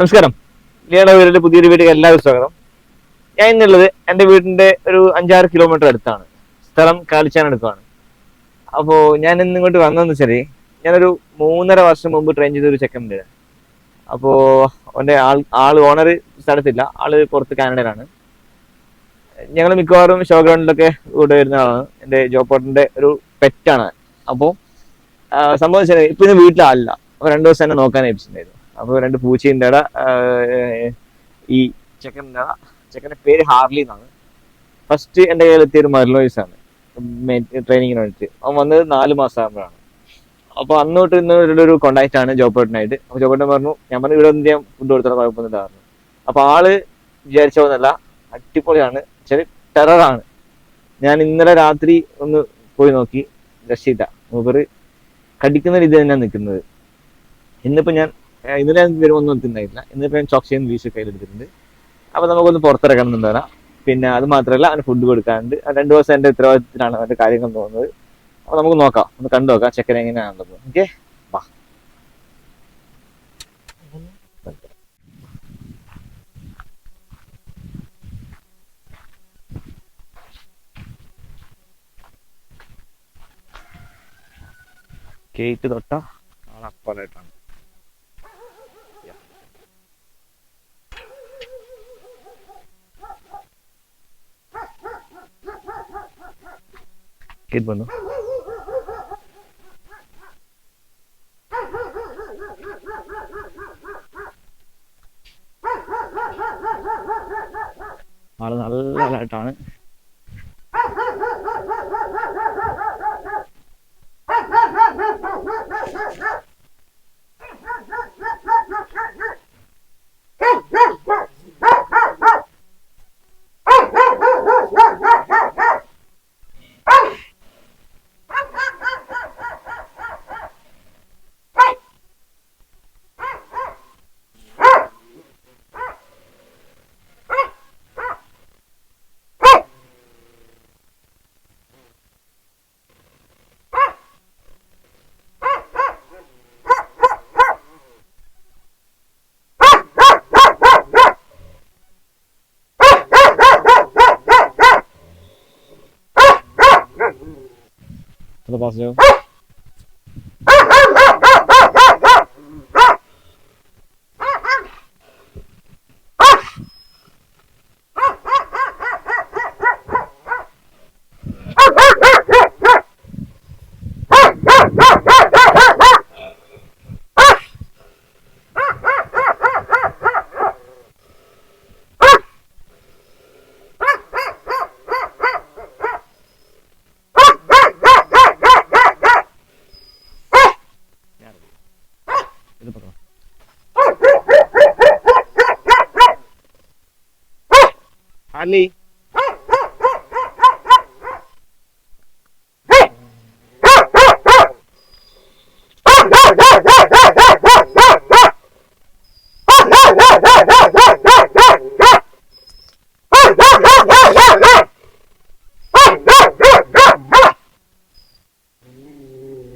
നമസ്കാരം. ലിയുടെ വീടിന്റെ പുതിയൊരു വീട്ടിലേക്ക് എല്ലാവരും സ്വാഗതം. ഞാൻ ഇന്നുള്ളത് എന്റെ വീടിന്റെ ഒരു അഞ്ചാറ് കിലോമീറ്റർ അടുത്താണ്. സ്ഥലം കാലിച്ചാൻ അടുക്കാണ് അപ്പോൾ ഞാൻ ഇന്ന് ഇങ്ങോട്ട് വന്നതെന്ന് വെച്ചാൽ ഞാനൊരു മൂന്നര വർഷം മുമ്പ് ട്രെയിൻ ചെയ്ത ഒരു ചെക്കനുണ്ട് അപ്പോൾ അവന്റെ ആൾ ആൾ ഓണർ സ്ഥലത്തില്ല. ആൾ പുറത്ത് കാനഡയിലാണ്. ഞങ്ങൾ മിക്കവാറും ഷോ ഗ്രൗണ്ടിലൊക്കെ കൂടെ വരുന്ന ആളാണ്. എന്റെ ജോപ്പോട്ടിന്റെ ഒരു പെറ്റാണ് അപ്പോൾ സംഭവം വെച്ചാൽ ഇപ്പം ഇന്ന് വീട്ടിലാളില്ല അപ്പോൾ രണ്ട് ദിവസം തന്നെ നോക്കാൻ ഏൽപ്പിച്ചിട്ടുണ്ടായിരുന്നു. അപ്പോൾ രണ്ട് പൂച്ചയുണ്ട് ഇട ഈ ചെക്കന്റെ ചെക്കന്റെ പേര് ഹാർലി എന്നാണ്. ഫസ്റ്റ് എന്റെ കയ്യിലെത്തിയ ഒരു മർലോയിസ് ആണ്. ട്രെയിനിങ്ങിന് വേണ്ടിയിട്ട്. അവൻ വന്നത് നാല് മാസം ആകുമ്പോഴാണ് അപ്പോൾ അന്നോട്ട് ഇന്ന് ഒരു- കോണ്ടാക്ട് ആണ് ജോബേട്ടനായിട്ട് അപ്പോൾ ജോബേട്ടൻ പറഞ്ഞു ഞാൻ പറഞ്ഞു ഇവിടെ ഒന്നും ചെയ്യാൻ ഫുഡ് കൊടുത്താൽ കുഴപ്പമൊന്നുമില്ല പറഞ്ഞു അപ്പോൾ ആൾ വിചാരിച്ച അടിപൊളിയാണ്. ചെറിയ ടെററാണ് ഞാൻ ഇന്നലെ രാത്രി ഒന്ന് പോയി നോക്കി. രക്ഷിത മൂപ്പർ കടിക്കുന്ന രീതി തന്നെയാണ് നിൽക്കുന്നത്. ഇന്നിപ്പോ ഞാൻ ഇന്നലെ ഒന്നും എത്തുന്നുണ്ടായില്ല ഇന്നിപ്പോൾ ഞാൻ ചോക്സിയും വീശ് കയ്യിലെടുത്തിട്ടുണ്ട്. അപ്പോൾ നമുക്കൊന്ന് പുറത്തിറക്കണം എന്ന് പറയാം പിന്നെ അത് മാത്രമല്ല അവന് ഫുഡ് കൊടുക്കാണ്ട് രണ്ട് ദിവസം എന്റെ ഉത്തരവാദിത്തത്തിലാണ് അവന്റെ കാര്യങ്ങൾ തോന്നുന്നത്. അപ്പോൾ നമുക്ക് നോക്കാം. ഒന്ന് കണ്ടു നോക്കാം ചെക്കൻ എങ്ങനെയാണുള്ളത് ഓക്കെ? വാ. ഗേറ്റ് തൊട്ട? ആളപ്പലായിട്ടാണ് ഗേറ്റ് വന്നു ആൾ നല്ല അലർട്ടാണ് അത് പാസ് ചെയ്യോ ഇത്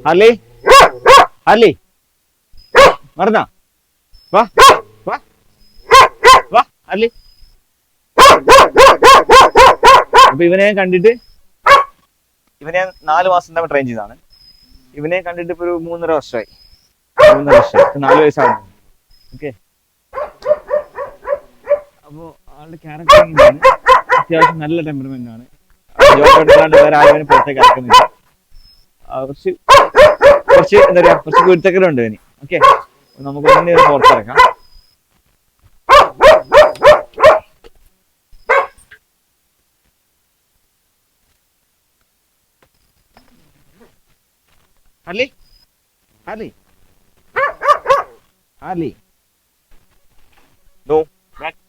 ഹാർലി ഹാർലി മറന്നാ? വാ. വാ. വാ അപ്പൊ ഇവനെ കണ്ടിട്ട് ഇവനെ നാല് മാസം തന്നെ ട്രെയിൻ ചെയ്താണ് ഇവനെ കണ്ടിട്ട് ഇപ്പൊ ഒരു മൂന്നര വർഷമായി. മൂന്നര വർഷമായി. നാല് വയസ്സാണ് ഓക്കെ. അപ്പോ ആളുടെ ക്യാരക്ടർ അത്യാവശ്യം നല്ല ടെമ്പർമെന്റ് ആണ്. ജോബ് എടുക്കാണ്ട് വേറെ ആരും പുറത്തേക്ക് ഇറക്കുന്നില്ല. കുറച്ച് കുറച്ച് എന്താ പറയാ കുറച്ച് കുരുത്തക്കലുണ്ട് ഇനി. ഓക്കെ നമുക്ക് ഒന്നിനെ ഒന്ന് പുറത്തിറക്കാം Harley Harley Harley no back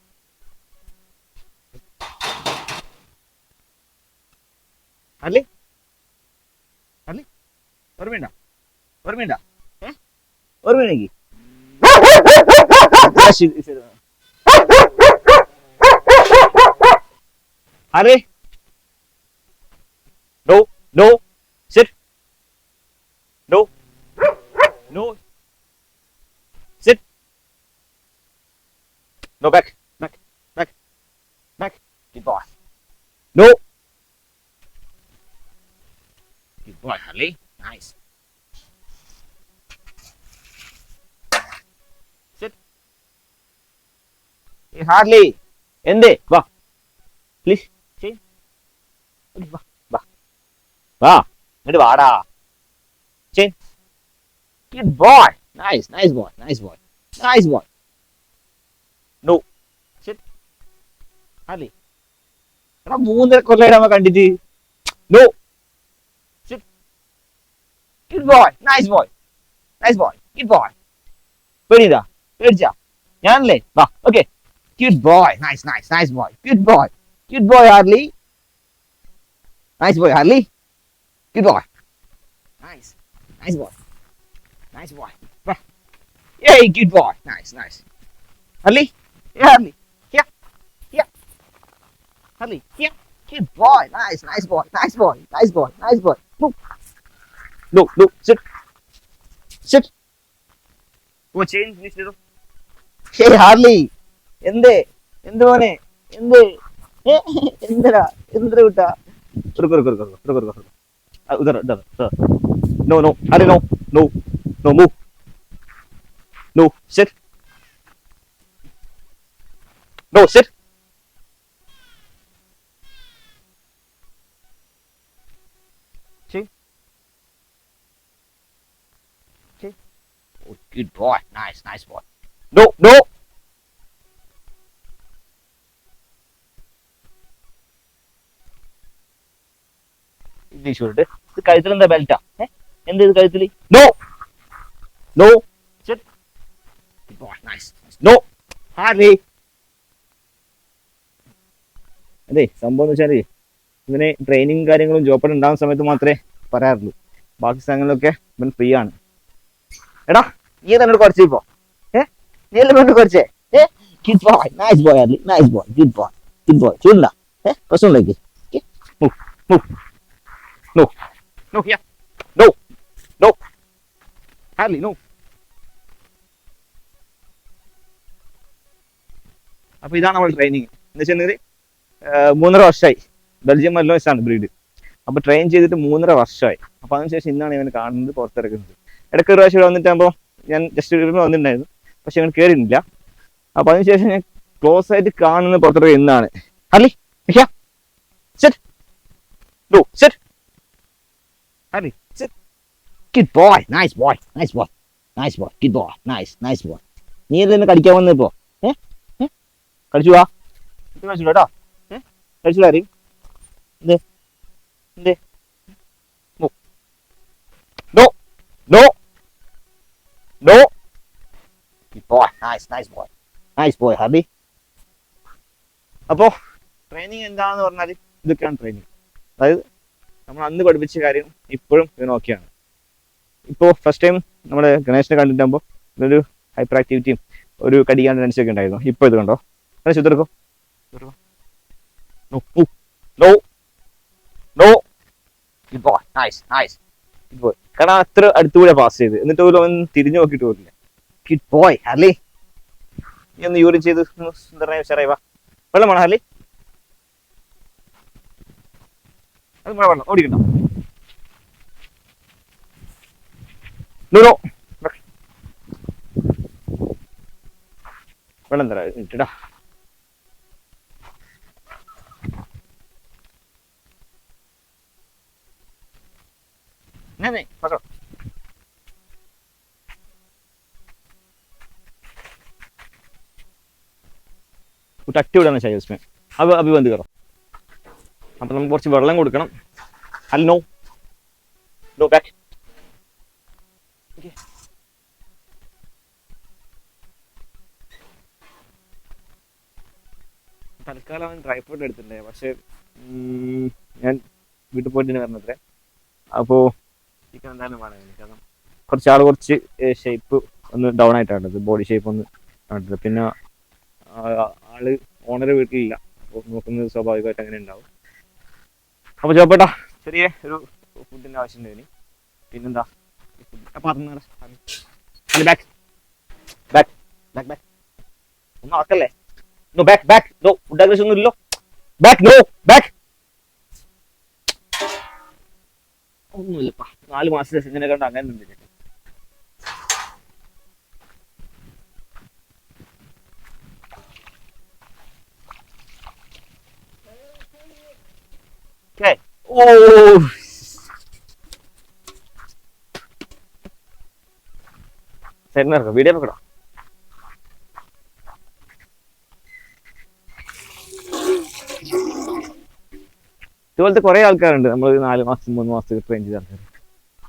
Harley Harley ഓർമ്മയുണ്ടോ ഓർമ്മയുണ്ടോ ഏ ഓർമ്മയുണ്ടെങ്കിൽ ശരി ശരി Harley no no sit No. No. Sit. No, back. Back. Back. Back. Good boy. No. Good boy, Harley. Nice. Sit. Hey, എന്ത്? വാ. പ്ലീസ് വാ വാ. വാ ഇങ്ങോട്ട് വാടാ. ചെയ് good boy nice nice boy nice boy nice boy no Sit. Harley എടാ മൂന്നര കൊല്ലം നമ്മ കണ്ടിട്ട്. No good boy nice boy nice boy good boy പേടിയതാ പേടിച്ചാ? ഞാനല്ലേ? വാ okay Good boy. Nice, nice, nice boy. Good boy. good boy, Harley. Nice boy, Harley. Good boy. Nice. Nice boy. Nice boy. Yay, good boy. Nice, nice. Harley. Yeah, Harley. Here. Here. Harley. Here. Good boy. Nice, nice boy. Nice boy. Nice boy. Nice boy. Look. Look, look. Sit. Sit. Go change this little. Hey, Harley. എന്തേ? എന്ത്? മോനെ എന്ത് എന്തടാ എന്തര കുട്ടാ no no no no no no no Good boy. Nice, nice boy. No, no. ഇത് ഈശ്വരട്ട് ഇത് കഴുത്തിൽ എന്താ ബെൽറ്റാ ഏഹ് എന്ത് ഇത് കഴുത്തിൽ? നോ നോ നോ ഹാർലി അതെ സംഭവം എന്ന് വെച്ചാൽ ഇവന് ട്രെയിനിങ് കാര്യങ്ങളും ജോബ് ഉണ്ടാകുന്ന സമയത്ത് മാത്രമേ പറയാറുള്ളൂ. ബാക്കി സ്ഥലങ്ങളിലൊക്കെ ഇവൻ ഫ്രീ ആണ്. എടാ നീ തന്നെ കുറച്ച് ഇപ്പോ ഏഹ് നീ എല്ലാം കുറച്ചേ? ഏഹ് good boy nice boy nice boy good boy good boy ചൂണ്ട ഏ? പ്രശ്നമില്ലേക്ക് move move no no here. No no Harley no അപ്പോൾ ഇതാണ് നമ്മൾ ട്രെയിനിങ് എന്ന് വെച്ചിട്ടുണ്ടെങ്കിൽ മൂന്നര വർഷമായി ബെൽജിയം മല്ലോസ് ആണ് ബ്രീഡ് അപ്പോൾ ട്രെയിൻ ചെയ്തിട്ട് മൂന്നര വർഷമായി അപ്പോൾ അതിനുശേഷം ഇന്നാണ് ഇവൻ കാണുന്നത് പുറത്തിറക്കുന്നത്. ഇടയ്ക്ക് ഒരു പ്രാവശ്യം ഇവിടെ വന്നിട്ടാകുമ്പോൾ ഞാൻ ജസ്റ്റ് ഇവിടെ വന്നിട്ടുണ്ടായിരുന്നു. പക്ഷെ ഇവൻ കയറിയിട്ടില്ല അപ്പോൾ അതിനുശേഷം ഞാൻ ക്ലോസ് ആയിട്ട് കാണുന്നത് പുറത്തിറക്കുക ഇന്നാണ്. ഹർലി സെറ്റ് ഡോ sit Harley sit Good boy. Nice boy Nice boy. Nice boy Good boy. Nice nice boy നീ എന്തെങ്കിലും കളിക്കാൻ വന്നപ്പോ ഇപ്പോ? ഏ? കടിച്ചു വാ ഇത് കഴിച്ചു കേട്ടോ ഏ? കളിച്ചു ആരെയും എന്ത്? എന്ത്? No. No. No. No boy. Nice nice boy nice boy Hampi. അപ്പോ ട്രെയിനിങ് എന്താന്ന് പറഞ്ഞാൽ ഇതൊക്കെയാണ് ട്രെയിനിങ് അതായത് നമ്മൾ അന്ന് പഠിപ്പിച്ച കാര്യം ഇപ്പോഴും ഇവൻ ഓക്കെയാണ് ഇപ്പോൾ ഫസ്റ്റ് ടൈം നമ്മൾ ഗണേശനെ കണ്ടിട്ടാകുമ്പോൾ ഇതൊരു ഹൈപ്പർ ആക്ടിവിറ്റിയും ഒരു കടിക്കാൻ ഒക്കെ ഉണ്ടായിരുന്നു. ഇപ്പോൾ ഇത് കണ്ടോ? Ganesh ഇതെടുക്കോ no no nice nice boy കാരണം അത്ര അടുത്തുകൂടെ പാസ് ചെയ്ത്. എന്നിട്ട് പോലും അവൻ തിരിഞ്ഞു നോക്കിയിട്ട് പോകില്ല കിഡ് ബോയ് ഹർലി. നീ ഒന്ന് യൂറിൻ ചെയ്ത് ഉഷാറായി വാ. വെള്ളം വേണം ഹർലി? അത് വേണം വെള്ളം ഓടിക്കണ്ട നോ നോ വെള്ളം തരാം ഇട്ടിടാ नहीं नहीं पकड़ो തട്ടി വിടാന്ന് വെച്ചാൽ ജസ്മേ അത് അഭി വന്ന് കയറും അപ്പൊ നമുക്ക് കുറച്ച് വെള്ളം കൊടുക്കണം. അല്ല നോ നോ ബാക്ക് തൽക്കാലം അവൻ ഡ്രൈ ഫ്രൂട്ട് എടുത്തിട്ടുണ്ടേ. പക്ഷെ ഞാൻ വീട്ടിൽ പോയിട്ട് വരണത്രേ. അപ്പോ ചിക്കൻ എന്തായാലും വേണം എനിക്ക് കാരണം കുറച്ച് ആൾ കുറച്ച് ഷേപ്പ് ഒന്ന് ഡൗൺ ആയിട്ടാണ് ബോഡി ഷേപ്പ് ഒന്ന് കണ്ടത് പിന്നെ ആൾ ഓണർ വീട്ടിലില്ല. അപ്പോൾ നോക്കുന്നത് സ്വാഭാവികമായിട്ട് അങ്ങനെ ഉണ്ടാവും. അപ്പൊ ചോപ്പേട്ടാ ചെറിയ ഒരു ഫുഡിന്റെ ആവശ്യം ഇനി. പിന്നെന്താ? Back back back back no back back no back back നാല് മാസത്തെ സിനിമ കണ്ട് അങ്ങനെ ഉണ്ട് Okay. Oh. സൈഡിൽ ഇറക്കാം വീഡിയോ വെക്കടാ ഇതുപോലത്തെ കുറെ ആൾക്കാരുണ്ട്. നമ്മൾ നാല് മാസം മൂന്ന് മാസത്തിൽ ട്രെയിൻ ചെയ്ത ആൾക്കാർ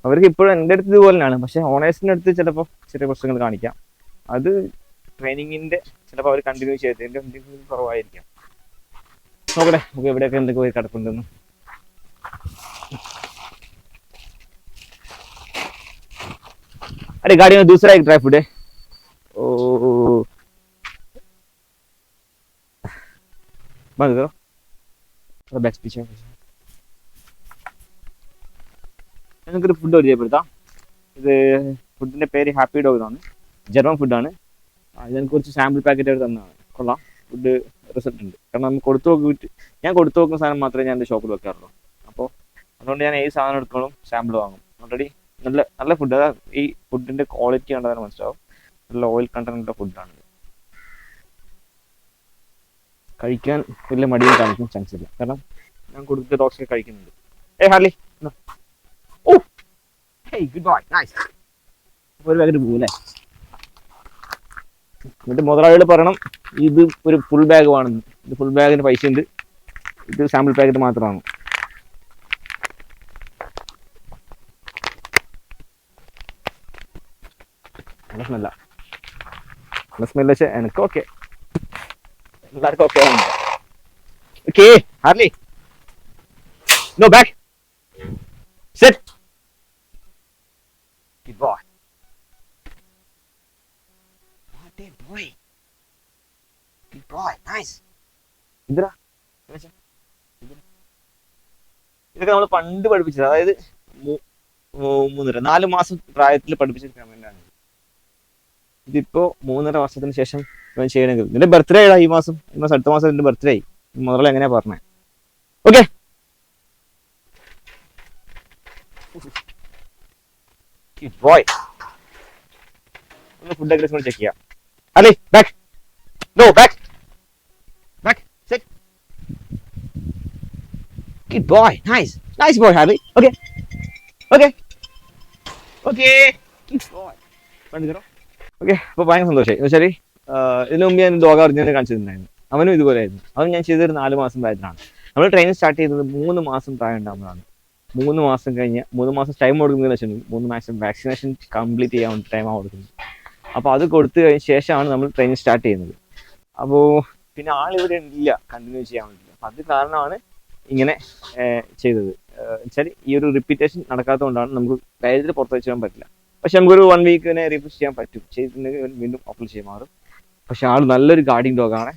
അവർക്ക് ഇപ്പോഴും എന്റെ അടുത്ത് ഇതുപോലെയാണ് പക്ഷെ ഓണേഴ്സിന്റെ അടുത്ത് ചിലപ്പോൾ ചെറിയ പ്രശ്നങ്ങൾ കാണിക്കാം. അത് ട്രെയിനിങ്ങിന്റെ ചിലപ്പോൾ അവർ കണ്ടിന്യൂ ചെയ്തതിന്റെ എന്തെങ്കിലും കുറവായിരിക്കാം. നോക്കട്ടെ നമുക്ക് എവിടെയൊക്കെ എന്തൊക്കെ പോയി കിടപ്പുണ്ടെന്ന്. अरे गाड़ी में दूसरा एक ड्राई फ्रूट है ओ बंद करो थोड़ा बैक पीछे ഞങ്ങൾക്കൊരു ഫുഡ് പരിചയപ്പെടുത്താം ഇത് ഫുഡിന്റെ പേര് ഹാപ്പി ഡോഗ് എന്നാണ് ജർമ്മൻ ഫുഡാണ് ഇതിനെ കുറിച്ച് സാമ്പിൾ പാക്കറ്റ് എടുത്ത് തന്നതാണ് കൊള്ളാം ഫുഡ് റിസൾട്ട് ഉണ്ട് കാരണം നമ്മൾ കൊടുത്തു നോക്കിയിട്ട് ഞാൻ കൊടുത്തു നോക്കുന്ന സാധനം മാത്രമേ ഞാൻ എൻ്റെ ഷോപ്പിൽ വെക്കാറുള്ളൂ അപ്പോൾ അതുകൊണ്ട് ഞാൻ ഏത് സാധനം എടുക്കണം സാമ്പിൾ വാങ്ങും. ഓൾറെഡി നല്ല നല്ല ഫുഡ് അതാ ഈ ഫുഡിന്റെ ക്വാളിറ്റി കണ്ടാൽ മനസ്സിലാവും. നല്ല ഓയിൽ കണ്ടന്റ് ഫുഡാണ് കഴിക്കാൻ വലിയ മടിയും കാണിക്കാൻ ചാൻസ് ഇല്ല. കാരണം ഞാൻ കൊടുത്ത ഡോക്ടറെ കഴിക്കുന്നുണ്ട്. ഏ ഹാർലി ഓ! ഗുഡ് നൈസ് ഒരു പാക്കറ്റ് പോകൂലേ എന്നിട്ട് മുതലാളികൾ പറയണം ഇത് ഒരു ഫുൾ ബാഗ് വേണം ഇത് ഫുൾ ബാഗിന് പൈസ ഉണ്ട്. ഇത് സാമ്പിൾ പാക്കറ്റ് മാത്രമാണ്. നല്ല സ്മെല്ല നല്ല സ്മെല്ല വെച്ചാൽ എനിക്ക് ഓക്കെ എല്ലാവർക്കും ഓക്കെ ആണ് okay Harley no back sit Good boy. What a boy. Good boy. Nice. ഇതരാ ഇതൊക്കെ നമ്മൾ പണ്ട് പഠിപ്പിച്ചത്. അതായത് മൂന്നര നാല് മാസം പ്രായത്തിൽ പഠിപ്പിച്ച കമന്റാണ് ഇതിപ്പോ മൂന്നര വർഷത്തിന് ശേഷം ഇവൻ ചെയ്യണമെങ്കിൽ നിന്റെ ബർത്ത്ഡേ ആയിടാ ഈ മാസം. ഈ മാസം അടുത്ത മാസം നിന്റെ ബർത്ത്ഡേ ആയി. മുതൽ എങ്ങനെയാ പറഞ്ഞേ? ഓക്കെ ബോയ് ഒന്ന് ഫുഡ് ചെക്ക് ചെയ്യാം. Back no back back boy. Nice. Good boy. കണ്ടു ഓക്കെ അപ്പോൾ ഭയങ്കര സന്തോഷമായി എന്ന് വെച്ചാൽ ഇതിനു മുമ്പ് ഞാൻ ദോഗ അർജുനെ കാണിച്ചിട്ടുണ്ടായിരുന്നു. അവനും ഇതുപോലെ ആയിരുന്നു. അവൻ ഞാൻ ചെയ്തൊരു നാല് മാസം പ്രായത്തിലാണ് നമ്മൾ ട്രെയിനിങ് സ്റ്റാർട്ട് ചെയ്തത് മൂന്ന് മാസം പ്രായം ഉണ്ടാകുന്നതാണ് മൂന്ന് മാസം കഴിഞ്ഞ് മൂന്ന് മാസം ടൈം കൊടുക്കുന്നതെന്ന് വെച്ചിട്ടുണ്ടെങ്കിൽ മൂന്ന് മാസം വാക്സിനേഷൻ കംപ്ലീറ്റ് ചെയ്യാൻ ടൈമാണ് കൊടുക്കുന്നത്. അപ്പോൾ അത് കൊടുത്തു കഴിഞ്ഞ ശേഷമാണ് നമ്മൾ ട്രെയിനിങ് സ്റ്റാർട്ട് ചെയ്യുന്നത്. അപ്പോൾ പിന്നെ ആളിവിടെ ഇല്ല കണ്ടിന്യൂ ചെയ്യാൻ വേണ്ടി അപ്പം അത് കാരണമാണ് ഇങ്ങനെ ചെയ്തത്. വെച്ചാൽ ഈ ഒരു റിപ്പീറ്റേഷൻ നടക്കാത്തതുകൊണ്ടാണ് നമുക്ക് ധൈര്യത്തിൽ പുറത്തു വെച്ചാൻ പറ്റില്ല. പക്ഷെ നമുക്കൊരു വൺ വീക്കിനെ റീഫ്രഷ് ചെയ്യാൻ പറ്റും. ചെയ്തിട്ടുണ്ടെങ്കിൽ വീണ്ടും അപ്ലൈ ചെയ്യാൻ മാറും. പക്ഷെ ആൾ നല്ലൊരു ഗാർഡിങ് ഡോഗാണ്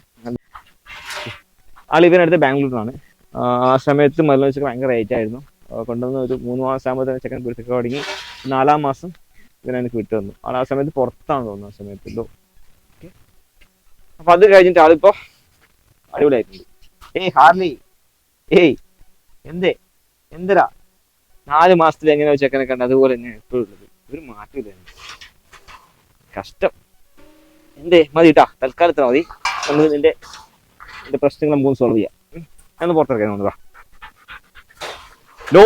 ആൾ ഇവനടുത്ത് ബാംഗ്ലൂരിലാണ്. ആ സമയത്ത് മരുന്ന് വെച്ചൊക്കെ ഭയങ്കര റേറ്റ് ആയിരുന്നു. കൊണ്ടുവന്ന് ഒരു മൂന്ന് മാസം ആകുമ്പോൾ തന്നെ ചെക്കൻ കുരുത്തൊക്കെ തുടങ്ങി. നാലാം മാസം ഇവനെനിക്ക് വിട്ടു തന്നു. ആൾ ആ സമയത്ത് പുറത്താണ് തോന്നുന്നു ആ സമയത്ത് എന്തോ. ഓക്കെ അപ്പൊ അത് കഴിഞ്ഞിട്ട് ആളിപ്പോ അടിപൊളിയായിട്ടുണ്ട്. ഏയ് ഹാർലി. ഏയ് എന്തേ? എന്തരാ നാല് മാസത്തിൽ എങ്ങനെ ചെക്കനെ കണ്ട അതുപോലെ തന്നെ എപ്പോഴും ഉള്ളത് ഒരു മാറ്റം ഇല്ല കഷ്ടം. എന്തേ? മതി കേട്ടാ തൽക്കാലത്തിന് മതി. നമ്മൾ നിന്റെ നിന്റെ പ്രശ്നങ്ങൾ നമുക്ക് സോൾവ് ചെയ്യാം. ഞാൻ പുറത്തിറക്കാൻ വന്നതാ ലോ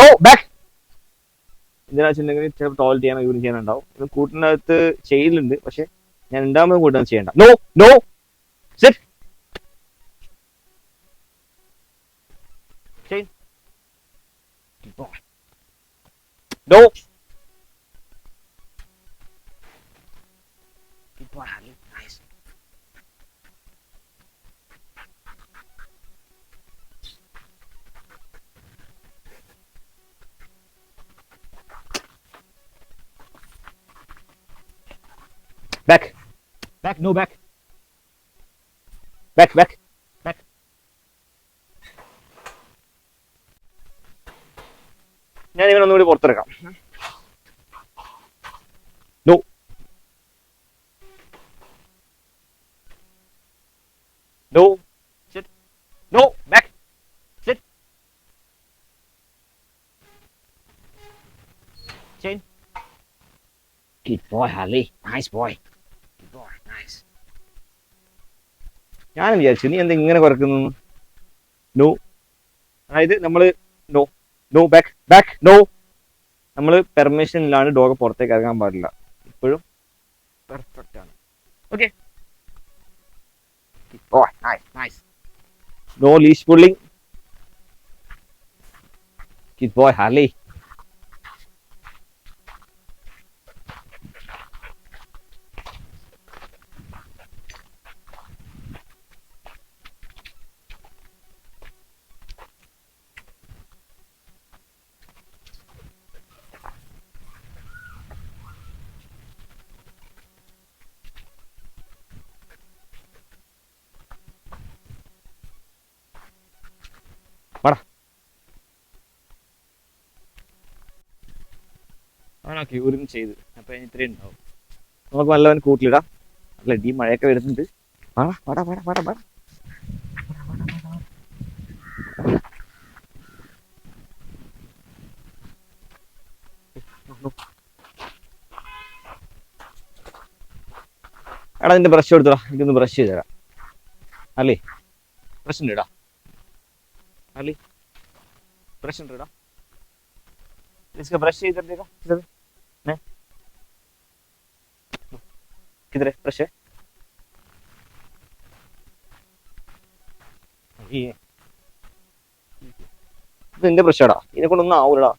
നോ ബാക്ക് എന്തിനാ വെച്ചിട്ടുണ്ടെങ്കിൽ ചിലപ്പോൾ ടോയ്ലറ്റ് ചെയ്യാനോ യൂറിൻ ചെയ്യാനുണ്ടാവും. ഇത് കൂട്ടിനകത്ത് ചെയ്യലുണ്ട് പക്ഷെ ഞാൻ ഉണ്ടാകുമ്പോൾ കൂട്ടാൻ ചെയ്യണ്ട. No no sit no Good boy, Harley. Nice. Back. Back, no. Back, back, back. ഞാൻ ഇവനെ ഒന്നുകൂടി പുറത്തെടുക്കാം No. Sit. No. Back. Sit. Chain. Good boy, Harley. Nice boy. Good boy. Nice. ഞാനും വിചാരിച്ചു നീ എന്താ ഇങ്ങനെ കുറക്കുന്നു നോ അതായത് നമ്മൾ no no back back no നമ്മൾ പെർമിഷൻ ഇല്ലാണ്ട് ഡോഗ് പുറത്തേക്ക് ഇറങ്ങാൻ പാടില്ല. ഇപ്പോഴും പെർഫെക്റ്റ് ആണ്. Okay no leash pulling kid boy കണക്ക് ഇവരും ചെയ്ത്. അപ്പം ഇത്രയും ഉണ്ടാവും നമുക്ക് നല്ലവൻ കൂട്ടിലിടാം. അല്ല ഡി മഴയൊക്കെ വരുന്നുണ്ട്. പാടാ വാടാ വാടാ വാടാ എടാ നിന്റെ ബ്രഷ് എടുത്തടാ. എനിക്കൊന്ന് ബ്രഷ് ചെയ്ത് തരാം. അല്ലേ? ബ്രഷ് ഉണ്ട് ഇടാ അല്ലേ? ബ്രഷ് ഉണ്ട് ഇടാ ബ്രഷ് ചെയ്തിട്ടേക്കാം. किधर है ब्रश है ഈ ഇത് എന്റെ ബ്രഷാടാ ഇതിനെ കൊണ്ടൊന്നും ആവൂലടാ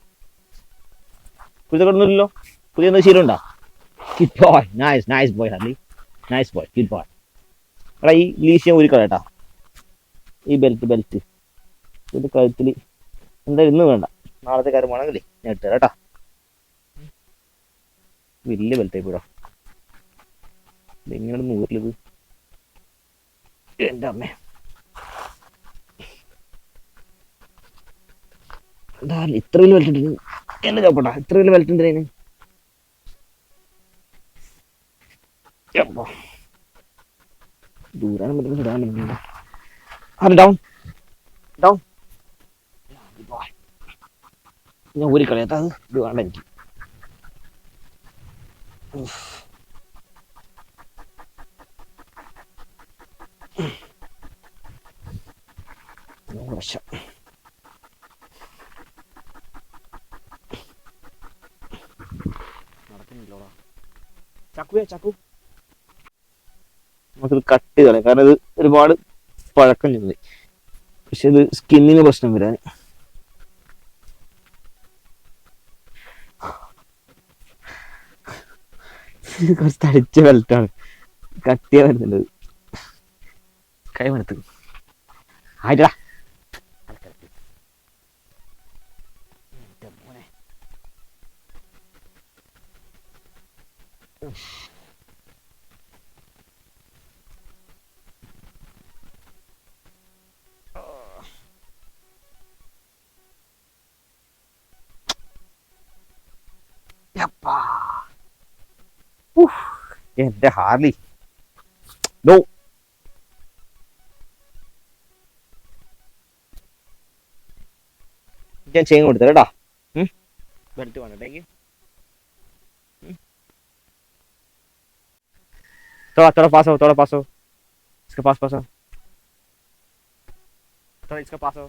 പുതിയ കൊണ്ടൊന്നുമില്ലല്ലോ പുതിയ എന്താ ശീലമുണ്ടാ kid boy nice nice boy ഹർലി nice boy kid boy എടാ ഈ ലീഷ്യം ഒരു കളയട്ടാ ഈ ബെൽറ്റ് ബെൽറ്റ് ഇത് കഴുത്തിൽ എന്താ ഇന്ന് വേണ്ട നാളത്തെ കാര്യം വേണമെങ്കിലേ ഞാൻ ഇട്ടുതരാം കേട്ടാ വലിയ ബെൽറ്റായി പോടാ ഇതെങ്ങനെയാണ് നൂറിലത്? എന്റെ അമ്മേ. എന്താ ഇത്ര വലിയ എന്നെ ചോപ്പട്ടാ ഇത്ര വലിയ എന്തിനാ ദൂരാണ് പറ്റുന്നത് ഇടാൻ പറ്റുന്നത് അത് ഡൗൺ ഡൗൺ ഞാൻ ഊരി കളയാത്ത അത്? ഇത് വേണ്ട എനിക്ക്. നടക്കുന്നില്ലോടാ. ചക്കുവേ ചക്കു. നമുക്കിത് കട്ട് കളയാം കാരണം ഇത് ഒരുപാട് പഴക്കം ചെന്നത് പക്ഷെ ഇത് സ്കിന്നിന് പ്രശ്നം വരാൻ കുറച്ച് തടിച്ച വെൽറ്റാണ് കട്ടിയാ വരുന്നുണ്ട് കൈ മണത്ത് ആയിട്ടാ എന്റെ ഹാർലി. നോ. ഞാൻ ചെയിൻ കൊടുത്തേ കേട്ടാ ബെൽറ്റ് വേണ്ടേക്ക് थोड़ा थोड़ा पास हो थोड़ा पास हो इसके पास पास हो थोड़ा इसका पास हो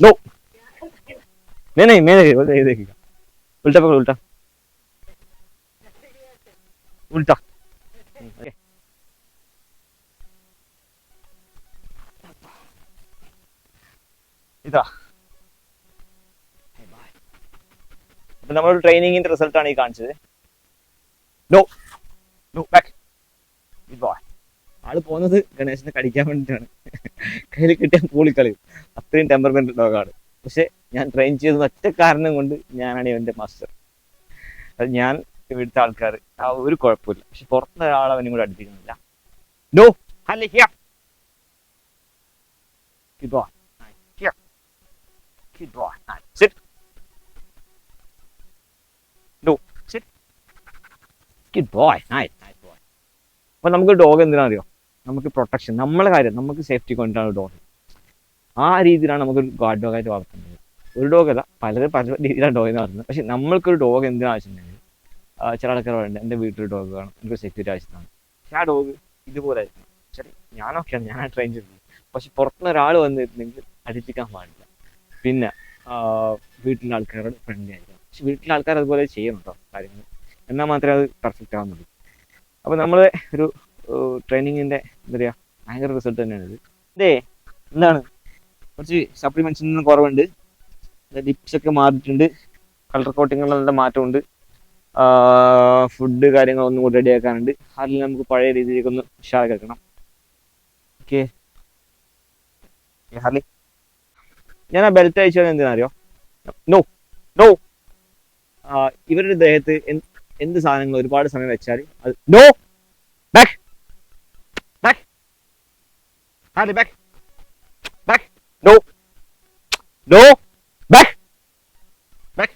नो नहीं नहीं मैं नहीं बोलता ये देखिएगा उल्टा पकड़ उल्टा उल्टा ഇതാ. അപ്പൊ നമ്മളൊരു ട്രെയിനിങ്ങിന്റെ റിസൾട്ട് ആണ് ഈ കാണിച്ചത്. നോ നോ ബാക്ക് ആൾ പോകുന്നത് ഗണേശനെ കടിക്കാൻ വേണ്ടിയിട്ടാണ് കയ്യിൽ കിട്ടിയാൽ പൂളിക്കളയും അത്രയും ടെമ്പർമെന്റ് ഡോഗാണ് പക്ഷെ ഞാൻ ട്രെയിൻ ചെയ്ത ഒറ്റ കാരണം കൊണ്ട് ഞാനാണ് ഇവന്റെ മാസ്റ്റർ അത് ഞാൻ ഇവിടുത്തെ ആൾക്കാർ ആ ഒരു കുഴപ്പമില്ല. പക്ഷെ പുറത്തുനിന്ന് ഒരാൾ അവനും കൂടെ അടുപ്പിക്കുന്നില്ല. നോ അല്ല. Here. Good boy. hand. Sit. No. Sit. Boy. Nice. Nice boy. അപ്പൊ നമുക്ക് ഡോഗ് എന്തിനാ അറിയോ നമുക്ക് പ്രൊട്ടക്ഷൻ നമ്മളെ കാര്യം നമുക്ക് സേഫ്റ്റി കൊണ്ടാണ് ഡോഗ് ആ രീതിയിലാണ് നമുക്ക് ഗാർഡ് ഡോഗായിട്ട് വളർത്തുന്നത് ഒരു ഡോഗല്ല പലരും പല രീതിയിലാണ് ഡോഗിനെ വളർത്തുന്നത് പക്ഷെ നമ്മൾക്കൊരു ഡോഗ് എന്തിനാ ആവശ്യമുണ്ടെങ്കിൽ ചില ആൾക്കാർ പറയുന്നത് എന്റെ വീട്ടിൽ ഡോഗ് വേണം എനിക്ക് സെക്യൂരിറ്റി ആവശ്യമാണ് പക്ഷെ ആ ഡോഗ് ഇതുപോലെ ആയിരിക്കും ശരി ഞാനൊക്കെയാണ് ഞാൻ ട്രെയിൻ ചെയ്തത് പക്ഷെ പുറത്തുനിന്ന് ഒരാൾ വന്നിരുന്നെങ്കിൽ അടിപ്പിക്കാൻ പാടില്ല പിന്നെ വീട്ടിലെ ആൾക്കാരോട് ഫ്രണ്ട്ലി ആയിരിക്കണം. പക്ഷെ വീട്ടിലെ ആൾക്കാർ അതുപോലെ ചെയ്യണം കേട്ടോ കാര്യങ്ങൾ? എന്നാൽ മാത്രമേ അത് പെർഫെക്റ്റ് ആവുന്നുള്ളൂ. അപ്പോൾ നമ്മൾ ഒരു ട്രെയിനിങ്ങിന്റെ എന്താ പറയുക ഭയങ്കര റിസൾട്ട് തന്നെയാണ് ഇത്. എന്താണ്? കുറച്ച് സപ്ലിമെൻസിൽ നിന്ന് കുറവുണ്ട്. ലിപ്സ് ഒക്കെ മാറിയിട്ടുണ്ട്. കളർ കോട്ടിങ്ങുകളുടെ മാറ്റമുണ്ട്. ഫുഡ് കാര്യങ്ങളൊന്നും കൂടി റെഡി ആക്കാനുണ്ട്. അതിൽ നമുക്ക് പഴയ രീതിയിലേക്ക് ഒന്ന് ഉഷാറാക്കി വെക്കണം ഓക്കെ ഹാർലി ഞാൻ ആ ബെൽറ്റ് അയച്ചത് എന്തിനറിയോ? നോ നോ ഇവരുടെ ദേഹത്ത് എന്ത് സാധനങ്ങൾ ഒരുപാട് സമയം വെച്ചാൽ no back back back back no no back back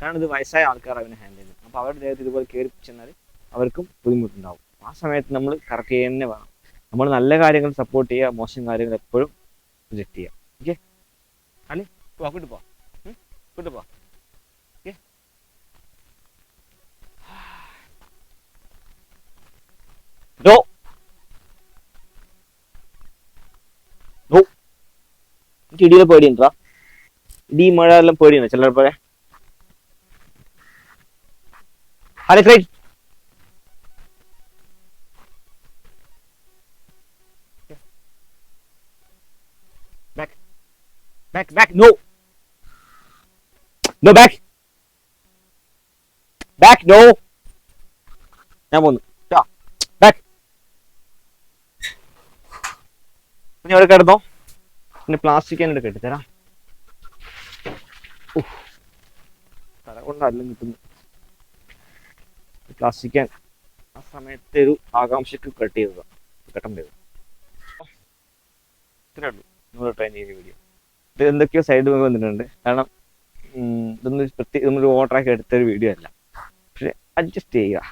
കാരണം ഇത് വയസ്സായ ആൾക്കാർ അവനെ ഹാൻഡിൽ ചെയ്യുന്നത്. അപ്പോൾ അവരുടെ ദേഹത്ത് ഇതുപോലെ കയറി ചെന്നാൽ അവർക്കും ബുദ്ധിമുട്ടുണ്ടാവും. ആ സമയത്ത് നമ്മൾ കറക്റ്റ് ചെയ്യുന്നതന്നെ വേണം. നമ്മൾ നല്ല കാര്യങ്ങൾ സപ്പോർട്ട് ചെയ്യുക മോശം കാര്യങ്ങൾ എപ്പോഴും റിജക്ട് ചെയ്യുക. ഓക്കെ അല്ലേ പോ അങ്ങോട്ട് പോ. ഇങ്ങോട്ട് പോ. ഓക്കെ നോ നോ എനിക്ക് ഇടിയിലെ പേടിയുണ്ടാ ഇടി മഴ എല്ലാം പേടിയുണ്ട് ചിലപ്പോഴേ hello crate back back no. No back. Back no. ഞാൻ പോന്നു. ബാക്ക് ഇനി അവിടെ കിടന്നോ. പിന്നെ പ്ലാസ്റ്റിക് എന്നിട്ട് കെട്ടിത്തരാം. തല കൊണ്ടല്ല കിട്ടുന്നു പ്ലാസ്റ്റിക് ആ സമയത്ത് ഒരു ആകാംക്ഷയ്ക്ക് കട്ട് ചെയ്തതാണ് കെട്ടേണ്ടത് ഇത്രേ ഉള്ളൂ. നമ്മൾ ട്രെയിൻ ചെയ്ത വീഡിയോ എന്തൊക്കെയോ സൈഡ് വന്നിട്ടുണ്ട്. കാരണം ഇതൊന്നും പ്രത്യേക നമ്മൾ ഓർഡറാക്കി എടുത്തൊരു വീഡിയോ അല്ല. പക്ഷെ അഡ്ജസ്റ്റ് ചെയ്യുക.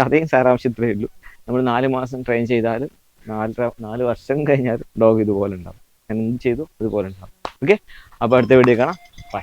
കഥയും സാരാംശം ഇത്രയേ ഉള്ളൂ. നമ്മൾ നാല് മാസം ട്രെയിൻ ചെയ്താലും നാല് നാല് വർഷം കഴിഞ്ഞാൽ ഡോഗ് ഇതുപോലെ ഉണ്ടാവും. ഞാൻ എന്ത് ചെയ്തു അതുപോലെ ഉണ്ടാവും. ഓക്കെ അപ്പോൾ അടുത്ത വീഡിയോ കാണാം. ബൈ